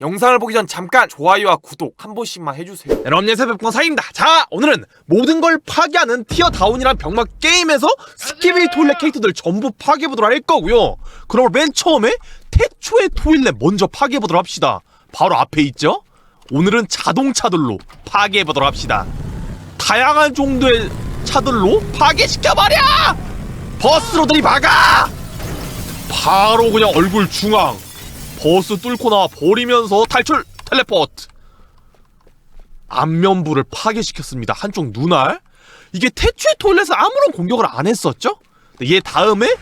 영상을 보기 전 잠깐 좋아요와 구독 한 번씩만 해주세요. 여러분 안녕하세요. 백봉 사입니다. 자 오늘은 모든 걸 파괴하는 티어 다운이란 병맛 게임에서 스키비 토일렛 캐릭터들 전부 파괴해보도록 할 거고요. 그럼 맨 처음에 태초의 토일렛 먼저 파괴해보도록 합시다. 바로 앞에 있죠? 오늘은 자동차들로 파괴해보도록 합시다. 다양한 정도의 차들로 파괴시켜버려! 버스로 들이박아! 바로 그냥 얼굴 중앙 버스 뚫고 나와 버리면서 탈출 텔레포트 안면부를 파괴시켰습니다. 한쪽 눈알. 이게 태초의 토일렛은 아무런 공격을 안 했었죠? 얘 다음에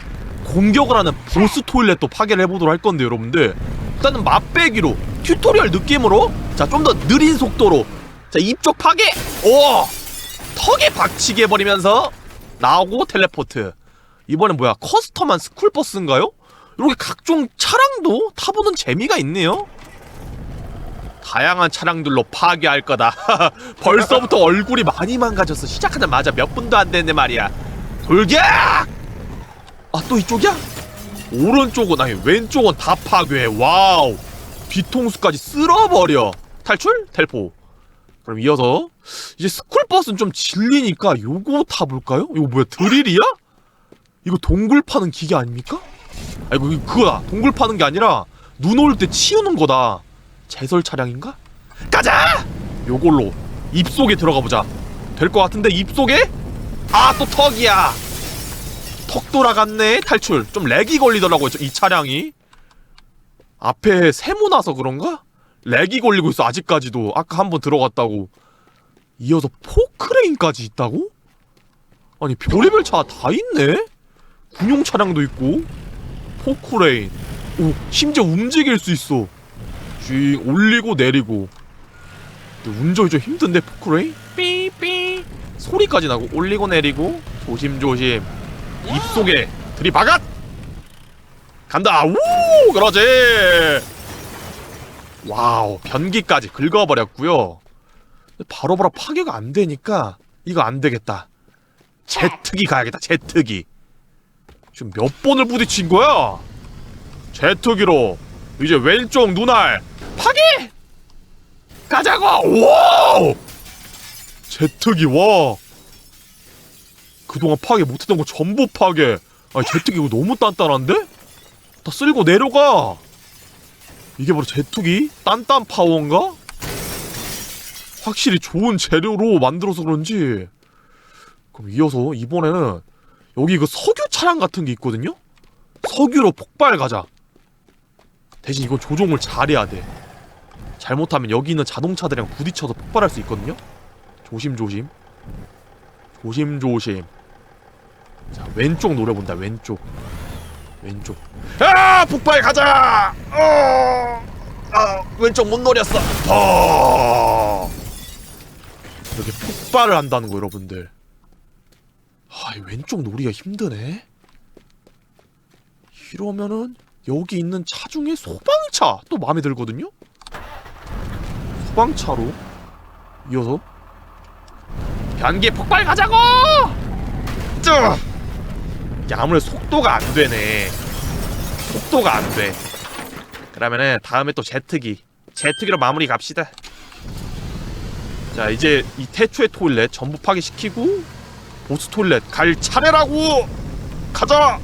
공격을 하는 보스 토일렛도 파괴를 해보도록 할 건데 여러분들 일단은 맛배기로 튜토리얼 느낌으로 자 좀 더 느린 속도로 자 입쪽 파괴 오 턱에 박치게 해버리면서 나오고 텔레포트 이번엔 뭐야 커스텀한 스쿨버스인가요? 이렇게 각종 차량도 타보는 재미가 있네요 다양한 차량들로 파괴할 거다. 벌써부터 얼굴이 많이 망가졌어. 시작하자마자 몇 분도 안 됐네 말이야. 돌격! 아 또 이쪽이야? 오른쪽은 아니 왼쪽은 다 파괴. 와우. 뒤통수까지 쓸어버려. 탈출? 텔포. 그럼 이어서 이제 스쿨버스는 좀 질리니까 요거 타볼까요? 이거 뭐야 드릴이야? 이거 동굴 파는 기계 아닙니까? 아이고 그거다. 동굴 파는 게 아니라 눈 올 때 치우는 거다. 제설 차량인가? 가자! 요걸로 입속에 들어가 보자. 될 것 같은데 입속에? 아 또 턱이야. 턱 돌아갔네. 탈출. 좀 렉이 걸리더라고요. 저- 이 차량이. 앞에 세모 나서 그런가? 렉이 걸리고 있어 아직까지도. 아까 한 번 들어갔다고. 이어서 포크레인까지 있다고? 아니 별의별 차 다 있네. 군용 차량도 있고 포크레인. 오 심지어 움직일 수 있어. 쥐 올리고 내리고. 운전이 좀 힘든데 포크레인? 삐삐. 소리까지 나고 올리고 내리고 조심조심. 입속에 들이박아 간다! 우 그러지! 와우 변기까지 긁어버렸고요. 바로바로 파괴가 안 되니까 이거 안 되겠다. 제트기 가야겠다 제트기 지금 몇 번을 부딪힌 거야 제트기로 이제 왼쪽 눈알 파괴! 가자고! 와우! 제트기 와 그동안 파괴 못했던 거 전부 파괴 아니 제트기 이거 너무 단단한데? 다 쓸고 내려가 이게 바로 제트기? 딴딴 파워인가? 확실히 좋은 재료로 만들어서 그런지 그럼 이어서 이번에는 여기 그 석유 차량 같은 게 있거든요? 석유로 폭발 가자 대신 이건 조종을 잘해야 돼. 잘못하면 여기 있는 자동차들이랑 부딪혀서 폭발할 수 있거든요. 조심조심. 조심조심. 자 왼쪽 노려본다 왼쪽. 왼쪽. 아 폭발 가자. 어. 아 왼쪽 못 노렸어. 어. 이렇게 폭발을 한다는 거 여러분들. 아이 왼쪽 노리가 힘드네. 이러면은 여기 있는 차 중에 소방차 또 마음에 들거든요. 소방차로 이어서 변기 폭발 가자고. 쭉. 아무래도 속도가 안 되네. 속도가 안 돼. 그러면은 다음에 또 제트기. 제트기로 마무리 갑시다. 자 이제 이 태초의 토일렛 전부 파괴시키고 보스 토일렛 갈 차례라고 가자.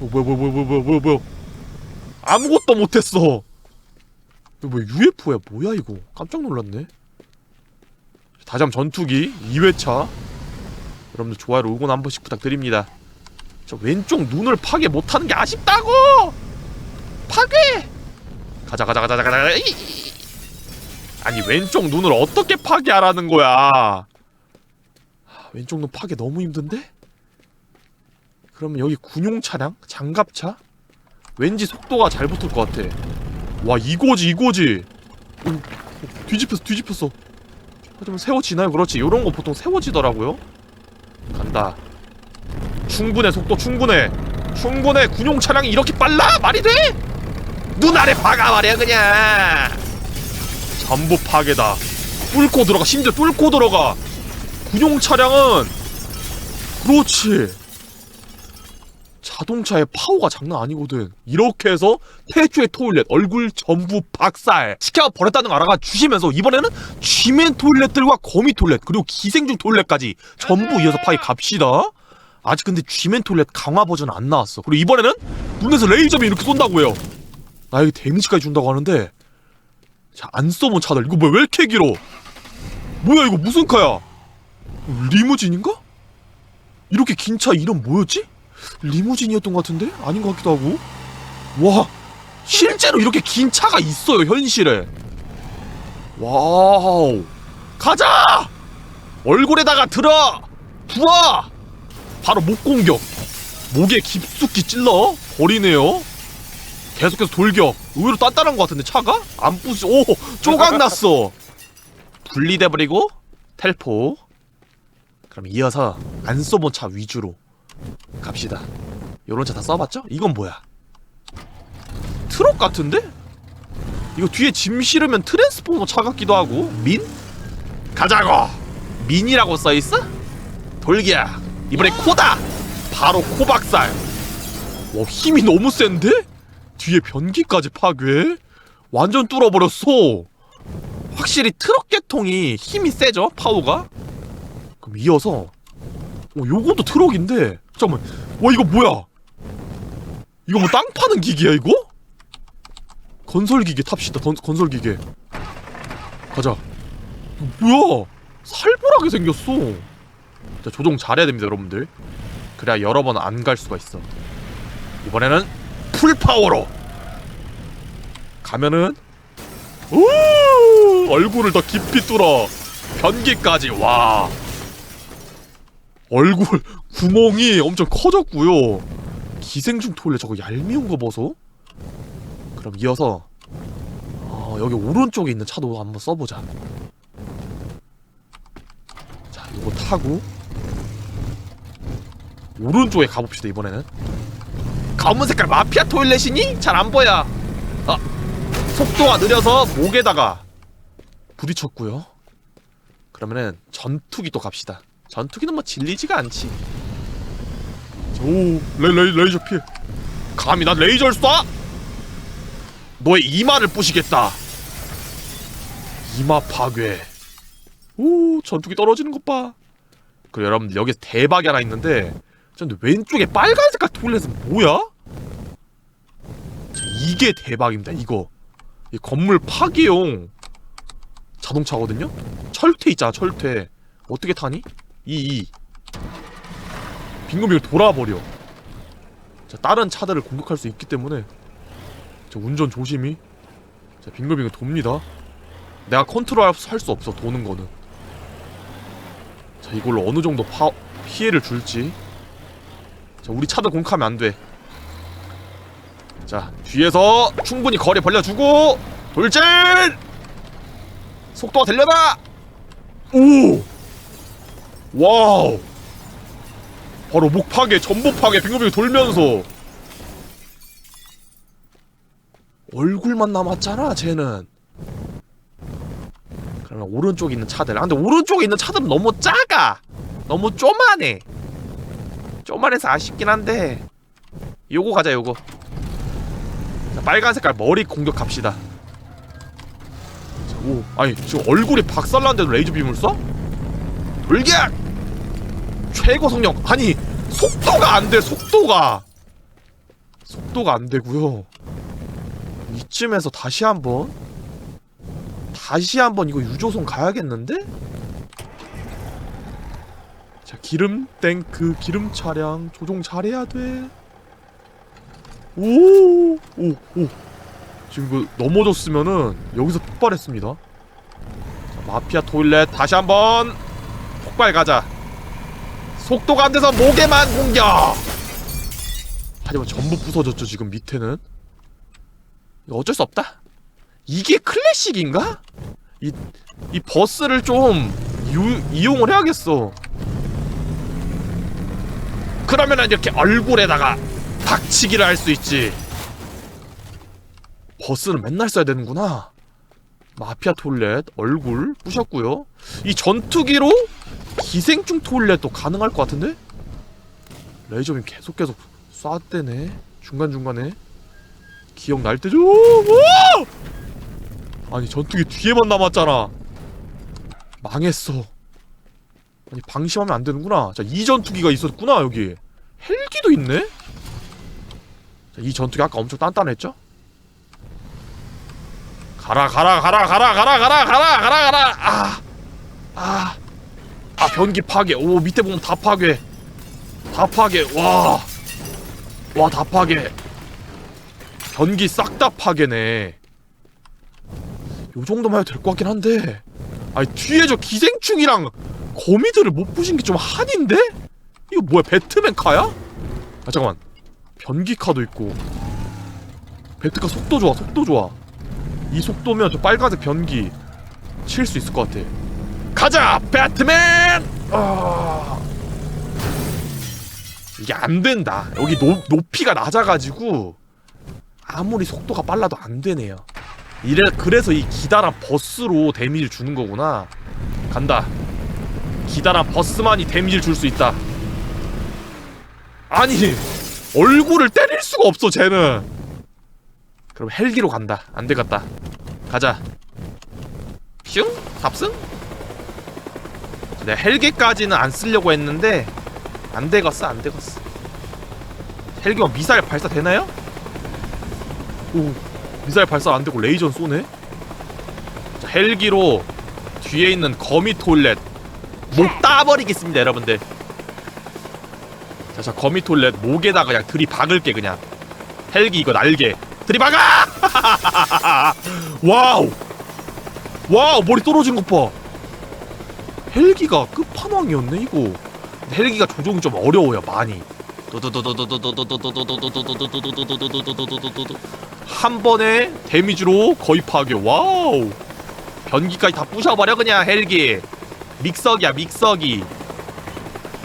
어, 뭐야 아무것도 못했어. 뭐 UFO야 뭐야 이거 깜짝 놀랐네. 한번 전투기 2회차 여러분들 좋아요 응원 한 번씩 부탁드립니다. 저 왼쪽 눈을 파괴 못하는 게 아쉽다고. 파괴. 가자 가자 가자 가자 가자. 아니 왼쪽 눈을 어떻게 파괴하라는 거야. 하, 왼쪽 눈 파괴 너무 힘든데? 그러면 여기 군용 차량, 장갑차, 왠지 속도가 잘 붙을 것 같아. 와 이거지 이거지. 오, 오, 뒤집혔어 뒤집혔어. 하지만 세워지나요? 그렇지. 이런 거 보통 세워지더라고요. 간다. 충분해 속도 충분해. 충분해 군용 차량이 이렇게 빨라 말이 돼? 눈 아래 박아 말이야 그냥. 전부 파괴다. 뚫고 들어가 심지어 뚫고 들어가. 군용 차량은 그렇지. 자동차의 파워가 장난 아니거든. 이렇게 해서 태초의 토일렛 얼굴 전부 박살 시켜 버렸다는 걸 알아가 주시면서 이번에는 쥐맨 토일렛들과 거미 토일렛 그리고 기생충 토일렛까지 전부 이어서 파이 갑시다. 아직 근데 쥐맨 토일렛 강화 버전 안 나왔어. 그리고 이번에는 눈에서 레이저빔 이렇게 쏜다고 해요. 나에게 데미지까지 준다고 하는데 자, 안 써본 차들 이거 뭐야 왜 이렇게 길어? 뭐야 이거 무슨 카야? 리무진인가? 이렇게 긴 차 이름 뭐였지? 리무진이었던 것 같은데? 아닌 것 같기도 하고. 와 실제로 이렇게 긴 차가 있어요 현실에. 와우. 가자! 얼굴에다가 들어! 부어! 바로 목 공격. 목에 깊숙이 찔러. 버리네요. 계속해서 돌격. 의외로 단단한 것 같은데 차가? 안 부시 오 쪼각났어. 분리돼버리고 텔포 그럼 이어서 안 써본 차 위주로 갑시다 요런 차 다 써봤죠? 이건 뭐야 트럭 같은데? 이거 뒤에 짐 실으면 트랜스포머 차 같기도 하고 민? 가자고 민이라고 써있어? 돌기야 이번에 코다 바로 코박살 와 힘이 너무 센데? 뒤에 변기까지 파괴 완전 뚫어버렸어 확실히 트럭 계통이 힘이 세죠 파워가 그럼 이어서 어 요것도 트럭인데 잠깐만 와 이거 뭐야? 이거 뭐 땅 파는 기계야 이거? 건설 기계 탑시다 건, 건설 기계. 가자. 뭐야? 살벌하게 생겼어. 자 조종 잘해야 됩니다 여러분들. 그래야 여러 번 안 갈 수가 있어. 이번에는 풀파워로. 가면은 오! 얼굴을 더 깊이 뚫어. 변기까지. 와 얼굴 구멍이 엄청 커졌고요. 기생충 토일렛 저거 얄미운 거 보소 그럼 이어서 어, 여기 오른쪽에 있는 차도 한번 써보자. 자 이거 타고 오른쪽에 가봅시다 이번에는. 검은 색깔 마피아 토일렛이니? 잘 안 보여. 아 속도가 느려서 목에다가 부딪혔고요. 그러면은 전투기 또 갑시다 전투기는 뭐 질리지가 않지 오 레, 레, 레이저 피해 감히 난 레이저를 쏴? 너의 이마를 부시겠다 이마 파괴 오 전투기 떨어지는 것봐 그리고 여러분들 여기서 대박이 하나 있는데 근데 왼쪽에 빨간 색깔 토일렛은 뭐야? 자, 이게 대박입니다 이거 이 건물 파괴용 자동차거든요? 철퇴 있잖아 철퇴 어떻게 타니? 이 이. 빙금빙을 돌아버려. 자 다른 차들을 공격할 수 있기 때문에. 자 운전 조심히. 자 빙글빙글 돕니다. 내가 컨트롤 할 수 없어 도는 거는. 자 이걸로 어느 정도 파, 피해를 줄지. 자 우리 차들 공격하면 안 돼. 자 뒤에서 충분히 거리 벌려주고 돌진! 속도가 되려나 오 와우. 바로 목 파괴 전복 파괴 빙글빙글 돌면서. 얼굴만 남았잖아 쟤는. 그러면 오른쪽에 있는 차들. 아 근데 오른쪽에 있는 차들은 너무 작아. 너무 쪼만해. 쪼만해서 아쉽긴 한데. 요거 가자 요거. 자, 빨간 색깔 머리 공격 갑시다. 자, 오. 아니 지금 얼굴이 박살났는데도 레이저 빔을 쏴? 돌격! 최고 속력 아니 속도가 안 돼 속도가 속도가 안 되고요 이쯤에서 다시 한번 다시 한번 이거 유조선 가야겠는데? 자 기름 탱크 기름 차량 조종 잘해야 돼. 오, 오, 오. 지금 그 넘어졌으면은 여기서 폭발했습니다. 자, 마피아 토일렛 다시 한번 폭발 가자. 속도가 안 돼서 목에만 공격. 하지만 전부 부서졌죠 지금 밑에는. 어쩔 수 없다. 이게 클래식인가? 이, 이 버스를 좀 유, 이용을 해야겠어. 그러면은 이렇게 얼굴에다가 박치기를 할 수 있지. 버스는 맨날 써야 되는구나. 마피아 톨렛 얼굴 부셨고요. 이 전투기로 기생충 톨렛도 가능할 것 같은데? 레이저빔 계속 계속 쐈대네. 중간중간에. 기억날 때죠? 오! 아니 전투기 뒤에만 남았잖아. 망했어. 아니 방심하면 안 되는구나. 자 이 전투기가 있었구나 여기. 헬기도 있네? 자, 이 전투기 아까 엄청 단단했죠? 가라 가라 가라 가라 가라 가라 가라 가라 가라! 아! 아, 아 변기 파괴. 오 밑에 보면 다 파괴. 다 파괴. 와 와 다 파괴. 변기 싹 다 파괴네. 요 정도만 해도 될 것 같긴 한데. 아니 뒤에 저 기생충이랑 거미들을 못 부신 게 좀 한인데? 이거 뭐야 배트맨 카야? 아 잠깐만. 변기 카도 있고. 배트카 속도 좋아 속도 좋아. 이 속도면 저 빨간색 변기 칠 수 있을 것 같아 가자 배트맨! 아... 이게 안 된다. 여기 노, 높이가 낮아가지고 아무리 속도가 빨라도 안 되네요. 이래 그래서 이 기다란 버스로 데미지를 주는 거구나. 간다. 기다란 버스만이 데미지를 줄 수 있다. 아니 얼굴을 때릴 수가 없어 쟤는. 그럼 헬기로 간다. 안 되겠다. 가자. 슝! 탑승 내가 헬기까지는 안 쓰려고 했는데 안 되겠어 안 되겠어. 헬기가 미사일 발사 되나요? 오 미사일 발사 안 되고 레이저 쏘네? 자, 헬기로 뒤에 있는 거미 톨렛 목 따버리겠습니다 여러분들. 자, 자 거미 톨렛 목에다가 그냥 들이박을게 그냥. 헬기 이거 날개. 들이박아! 와우! 와우 머리 떨어진 것봐 헬기가 끝판왕이었네 이거. 헬기가 조종이 좀 어려워요 많이. 한 번에 데미지로 거의 파괴. 와우. 변기까지 다 부셔버려 그냥 헬기. 믹서기야 믹서기.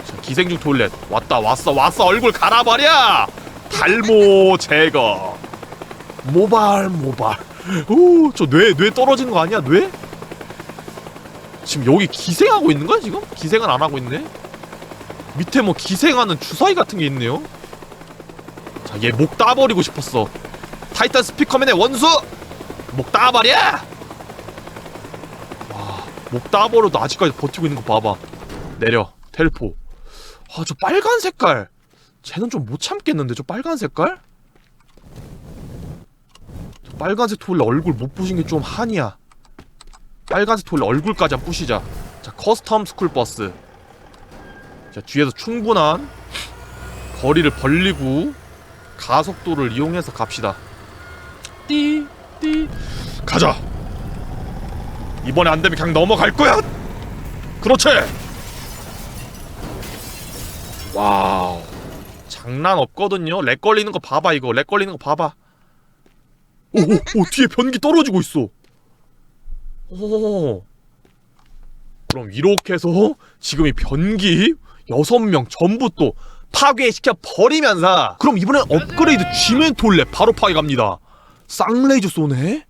자, 기생충 톨렛. 왔다 왔어 왔어. 얼굴 갈아버려. 탈모 제거. 모발 모발. 오저 뇌뇌 떨어지는 거 아니야 뇌? 지금 여기 기생하고 있는 거야 지금? 기생은 안 하고 있네? 밑에 뭐 기생하는 주사위 같은 게 있네요. 자 얘 목 따버리고 싶었어. 타이탄 스피커맨의 원수! 목 따버려! 목 따버려도 아직까지 버티고 있는 거 봐봐. 내려 텔포. 아 저 빨간 색깔. 쟤는 좀 못 참겠는데 저 빨간 색깔? 저 빨간색 톨레 얼굴 못 부신 게 좀 한이야 빨간색 톨레 얼굴까지 한 부시자 자 커스텀 스쿨 버스 자 뒤에서 충분한 거리를 벌리고 가속도를 이용해서 갑시다 띠 띠 가자 이번에 안 되면 그냥 넘어갈 거야. 그렇지. 와우. 장난 없거든요. 렉 걸리는 거 봐봐 이거. 렉 걸리는 거 봐봐. 오, 오, 오 뒤에 변기 떨어지고 있어. 오. 그럼 이렇게 해서 지금 이 변기 여섯 명 전부 또 파괴시켜 버리면서 그럼 이번엔 업그레이드 쥐멘톨레 바로 파괴 갑니다. 쌍레이저 쏘네.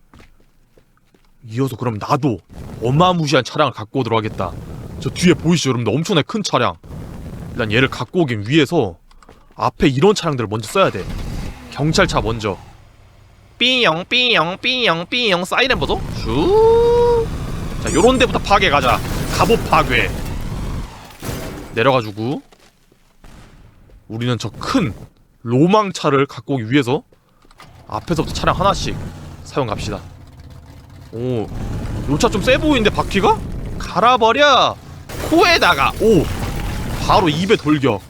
이어서 그럼 나도 어마무시한 차량을 갖고 하겠다. 저 뒤에 보이시죠, 여러분들? 엄청나게 큰 차량. 일단 얘를 갖고 오긴 위해서 앞에 이런 차량들을 먼저 써야 돼. 경찰차 먼저. 삐용 삐용 삐용 삐용 사이렌 보소. 슈. 자, 요런 데부터 파괴 가자. 갑옷 파괴. 내려가지고 우리는 저 큰 로망차를 갖고 오기 위해서 앞에서부터 차량 하나씩 사용 갑시다. 오, 요차 좀 세 보이는데 바퀴가? 갈아버려. 코에다가 오, 바로 입에 돌격.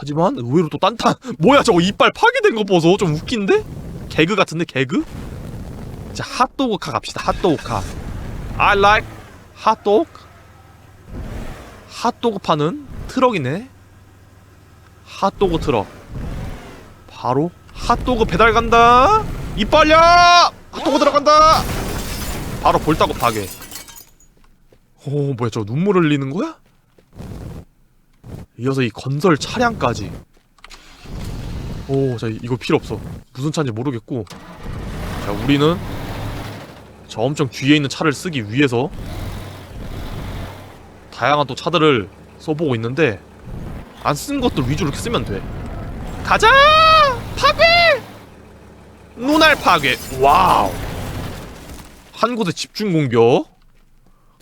하지만 의외로 또 딴딴. 뭐야 저거 이빨 파괴된 거 보소. 좀 웃긴데? 개그 같은데 개그? 자 핫도그 카 갑시다. 핫도그 카. I like 핫도그. 핫도그 파는 트럭이네. 핫도그 트럭. 바로 핫도그 배달 간다. 이빨려! 핫도그 들어간다! 바로 볼따고 파괴. 오, 뭐야, 저 눈물 흘리는 거야? 이어서 이 건설 차량까지. 오, 자, 이거 필요 없어. 무슨 차인지 모르겠고. 자, 우리는 저 엄청 뒤에 있는 차를 쓰기 위해서 다양한 또 차들을 써보고 있는데 안 쓴 것들 위주로 이렇게 쓰면 돼. 가자 파괴 눈알 파괴 와우 한 곳에 집중 공격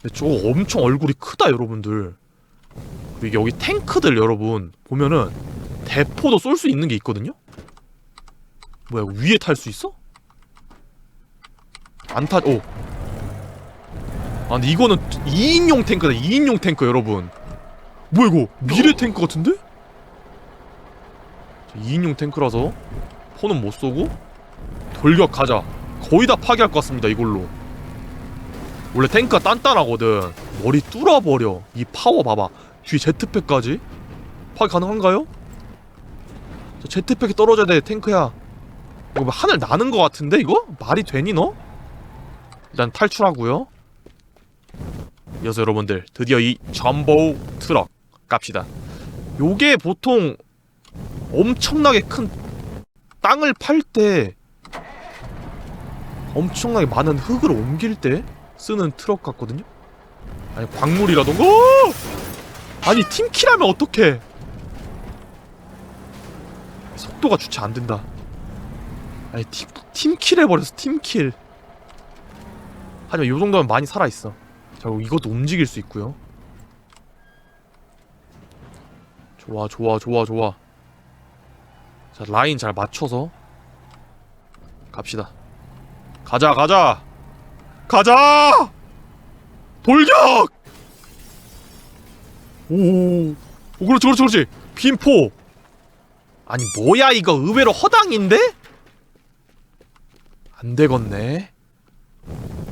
근데 저거 엄청 얼굴이 크다 여러분들 여기 탱크들 여러분 보면은 대포도 쏠 수 있는 게 있거든요? 뭐야 위에 탈 수 있어? 안 타.. 오. 아 근데 이거는 2인용 탱크다 2인용 탱크 여러분. 뭐야 이거 미래 탱크 같은데? 2인용 탱크라서 포는 못 쏘고 돌격 가자. 거의 다 파괴할 것 같습니다 이걸로. 원래 탱크가 단단하거든. 머리 뚫어버려. 이 파워 봐봐 뒤에 제트팩까지 파괴 가능한가요? 저 제트팩이 떨어져야 돼 탱크야 이거 뭐 하늘 나는 것 같은데 이거? 말이 되니 너? 일단 탈출하고요 이어서 여러분들 드디어 이 전보 트럭 갑시다 요게 보통 엄청나게 큰 땅을 팔 때 엄청나게 많은 흙을 옮길 때 쓰는 트럭 같거든요 아니 광물이라던가 오! 아니 팀킬하면 어떡해? 속도가 주체 안 된다. 아니 팀, 팀킬 해버렸어 팀킬. 하지만 요 정도면 많이 살아있어. 자 이것도 움직일 수 있고요. 좋아 좋아 좋아 좋아. 자 라인 잘 맞춰서 갑시다. 가자 가자! 가자! 돌격 오, 오 그렇지 그렇지 그렇지. 빈포. 아니 뭐야 이거? 의외로 허당인데? 안 되겠네.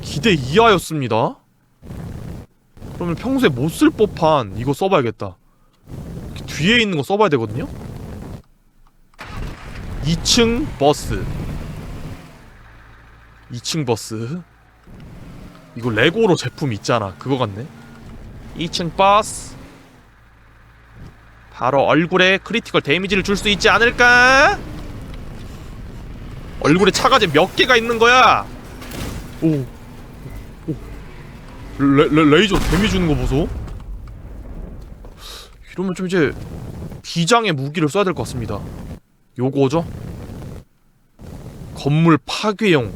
기대 이하였습니다. 그러면 평소에 못 쓸 법한 이거 써봐야겠다. 뒤에 있는 거 써봐야 되거든요? 2층 버스. 2층 버스. 이거 레고로 제품 있잖아. 그거 같네. 2층 버스 바로 얼굴에 크리티컬 데미지를 줄 수 있지 않을까? 얼굴에 차가지 몇 개가 있는 거야? 오, 오. 레, 레, 레이저 데미 주는 거 보소. 이러면 좀 이제 비장의 무기를 써야 될 것 같습니다. 요거죠? 건물 파괴용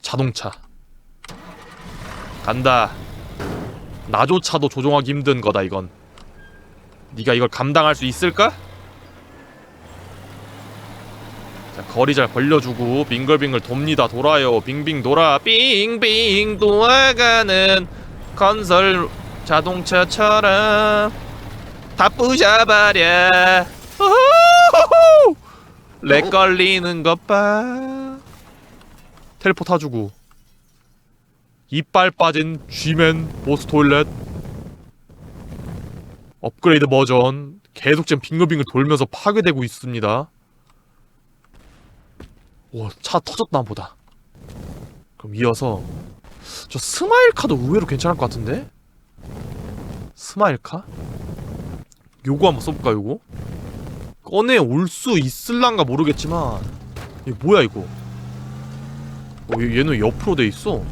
자동차. 간다. 나조차도 조종하기 힘든 거다 이건 네가 이걸 감당할 수 있을까? 자 거리 잘 벌려주고 빙글빙글 돕니다. 돌아요. 빙빙 돌아. 빙빙 돌아가는 건설 자동차처럼 다 부셔버려! 렉 걸리는 것봐. 텔포 타주고. 이빨 빠진 쥐맨 보스 토일렛 업그레이드 버전 계속 지금 빙글빙글 돌면서 파괴되고 있습니다 오차 터졌나 보다 그럼 이어서 저 스마일카도 의외로 괜찮을 것 같은데 스마일카? 요거 한번 써볼까 요거? 꺼내 올 수 있을란가 모르겠지만 이게 뭐야 이거 어, 얘- 얘는 옆으로 돼 있어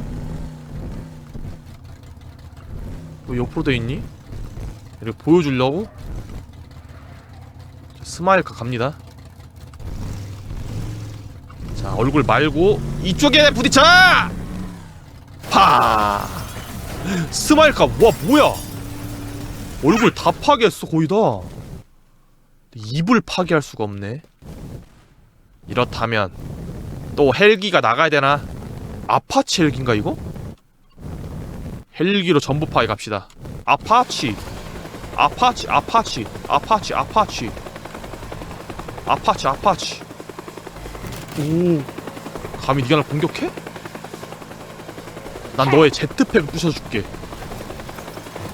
왜 옆으로 돼 있니? 이렇게 보여주려고? 자, 스마일카 갑니다 자 얼굴 말고 이쪽에 부딪혀! 파! 스마일카 와 뭐야 얼굴 다 파괴했어 거의 다 입을 파괴할 수가 없네 이렇다면 또 헬기가 나가야 되나? 아파치 헬기인가 이거? 헬기로 전부 파괴 갑시다 아파치 아파치 아파치 아파치 아파치. 아파치 아파치. 오 감히 네가 날 공격해? 난 너의 제트팩 부셔줄게.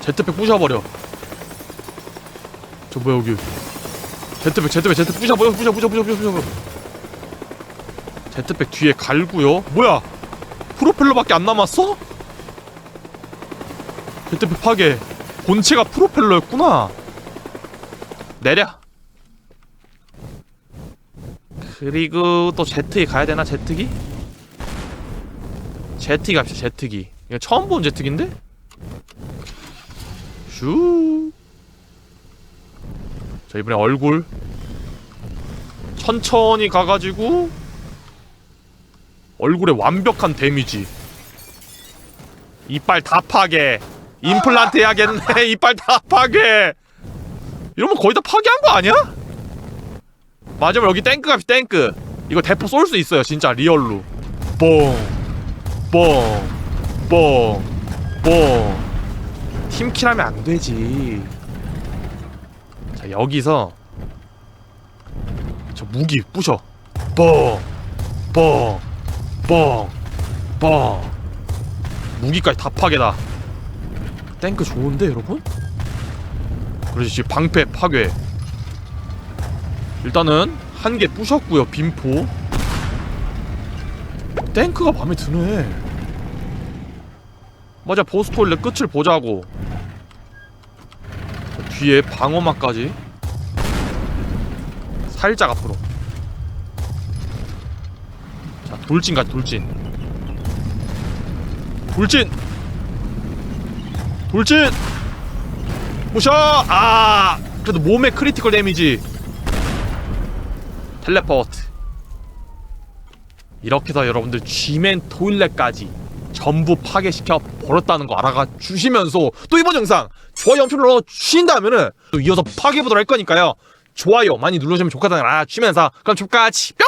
제트팩 부셔버려. 저 뭐야 여기? 제트팩 제트팩 제트팩 부셔버려 부셔 부셔 부셔 부셔 부셔. 제트팩 뒤에 갈고요. 뭐야? 프로펠러밖에 안 남았어? 제트팩 파괴 본체가 프로펠러였구나 내려 그리고 또 제트기 가야 되나 제트기? 제트기 갑시다 제트기 이거 처음 본 제트기인데? 슈. 자 이번에 얼굴 천천히 가가지고 얼굴에 완벽한 데미지 이빨 다 파괴 임플란트 해야겠네. 이빨 다 파괴. 이러면 거의 다 파괴한 거 아니야? 마지막 여기 탱크 값이 탱크. 이거 대포 쏠 수 있어요 진짜. 리얼로. 뽕뽕뽕뽕. 팀킬하면 안 되지. 자 여기서 저 무기 부셔. 뽕뽕뽕뽕. 무기까지 다 파괴다 탱크 좋은데 여러분? 그렇지 방패 파괴. 일단은 한 개 부셨고요 빈포. 탱크가 마음에 드네. 맞아 보스 토일렛 끝을 보자고. 자, 뒤에 방어막까지. 살짝 앞으로. 자 돌진까지 돌진. 돌진 돌진! 부셔! 아 그래도 몸에 크리티컬 데미지. 텔레포트. 이렇게 해서 여러분들 G맨 토일렛까지 전부 파괴시켜 버렸다는 거 알아가 주시면서 또 이번 영상 좋아요 엄청 눌러 주신다면은 또 이어서 파괴 보도록 할 거니까요. 좋아요 많이 눌러주면 좋겠다는 거 알아주시면서 그럼 저까지 뿅